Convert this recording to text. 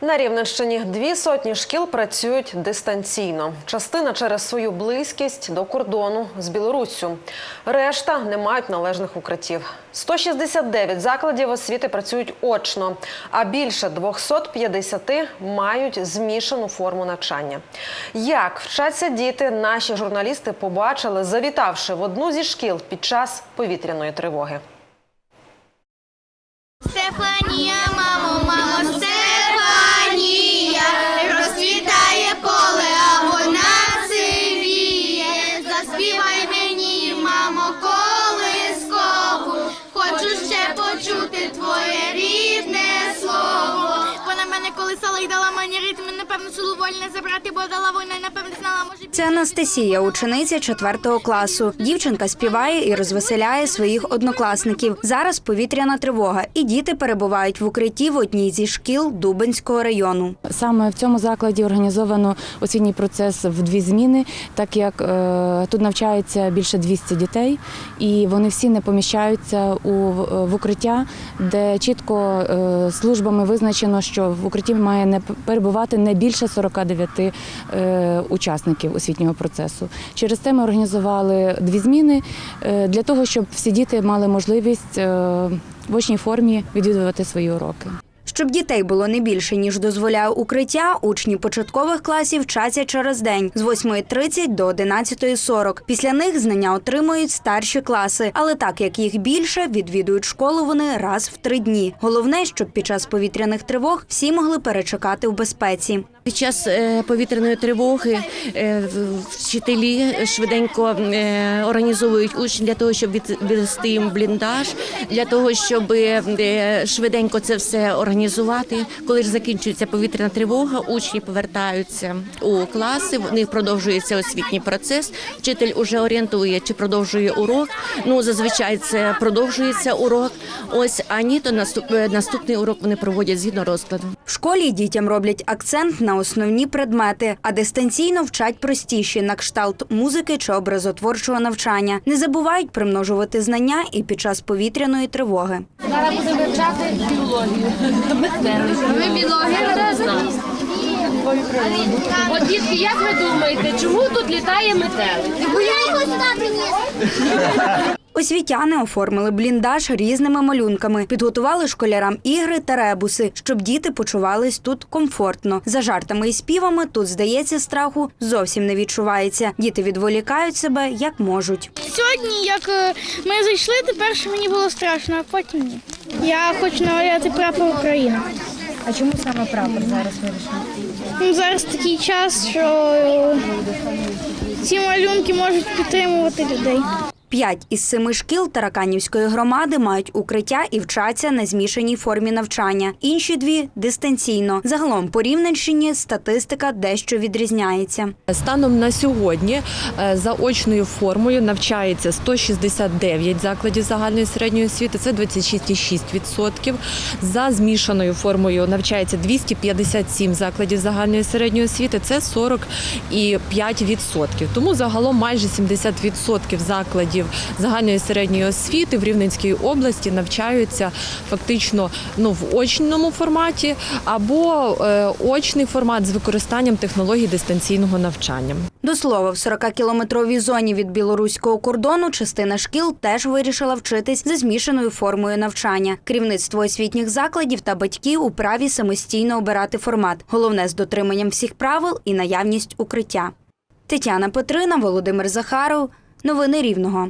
На Рівненщині дві сотні шкіл працюють дистанційно. Частина через свою близькість до кордону з Білоруссю. Решта не мають належних укриттів. 169 закладів освіти працюють очно, а більше 250 мають змішану форму навчання. Як вчаться діти, наші журналісти побачили, завітавши в одну зі шкіл під час повітряної тривоги. Напевно, вольне забрати, бо дала війна, напевно, знала, може Це Анастасія, учениця 4 класу. Дівчинка співає і розвеселяє своїх однокласників. Зараз повітряна тривога, і діти перебувають в укритті в одній зі шкіл Дубенського району. Саме в цьому закладі організовано освітній процес в дві зміни, так як е, тут навчається більше 200 дітей, і вони всі не поміщаються у в укриття, де чітко е, службами визначено, що в укритті має не перебувати не більше 49 е, учасників освітнього процесу. Через це ми організували дві зміни е, для того, щоб всі діти мали можливість е, в очній формі відвідувати свої уроки. Щоб дітей було не більше ніж дозволяє укриття, учні початкових класів вчаться через день з 8.30 до 11.40. Після них знання отримують старші класи, але так як їх більше, відвідують школу вони раз в три дні. Головне, щоб під час повітряних тривог всі могли перечекати в безпеці. Під час е, повітряної тривоги е, вчителі швиденько е, організовують учнів для того, щоб від- відвести їм бліндаж, для того, щоб швиденько це все організувати. Коли ж закінчується повітряна тривога, учні повертаються у класи. В них продовжується освітній процес. Вчитель уже орієнтує, чи продовжує урок. Ну зазвичай це продовжується урок. Ось а ні, то наступ, е, наступний урок вони проводять згідно розкладу. В школі дітям роблять акцент на основні предмети, а дистанційно вчать простіші на кшталт музики чи образотворчого навчання. Не забувають примножувати знання і під час повітряної тривоги. Ви біологи От дітки, як ви думаєте, чому тут літає метелик? Бо я його сюди приніс. Освітяни оформили бліндаж різними малюнками, підготували школярам ігри та ребуси, щоб діти почувались тут комфортно. За жартами і співами тут, здається, страху зовсім не відчувається. Діти відволікають себе як можуть. Сьогодні, як е, ми зайшли, то перше мені було страшно, а потім ні. Я хочу наваряти прапор України. А чому саме прапор зараз вирішили? Ну, зараз такий час, що е, ці малюнки можуть підтримувати людей. П'ять із семи шкіл Тараканівської громади мають укриття і вчаться на змішаній формі навчання. Інші дві дистанційно. Загалом по Рівненщині статистика дещо відрізняється. Станом на сьогодні е, за очною формою навчається 169 закладів загальної середньої освіти, це 26,6%. За змішаною формою навчається 257 закладів загальної середньої освіти, це 45%. Тому загалом майже 70% закладів загальної середньої освіти в Рівненській області навчаються фактично ну, в очному форматі або е, очний формат з використанням технологій дистанційного навчання. До слова, в 40-кілометровій зоні від білоруського кордону частина шкіл теж вирішила вчитись за змішаною формою навчання. Керівництво освітніх закладів та батьки у праві самостійно обирати формат. Головне з дотриманням всіх правил і наявність укриття. Тетяна Петрина, Володимир Захаров. Новини Рівного.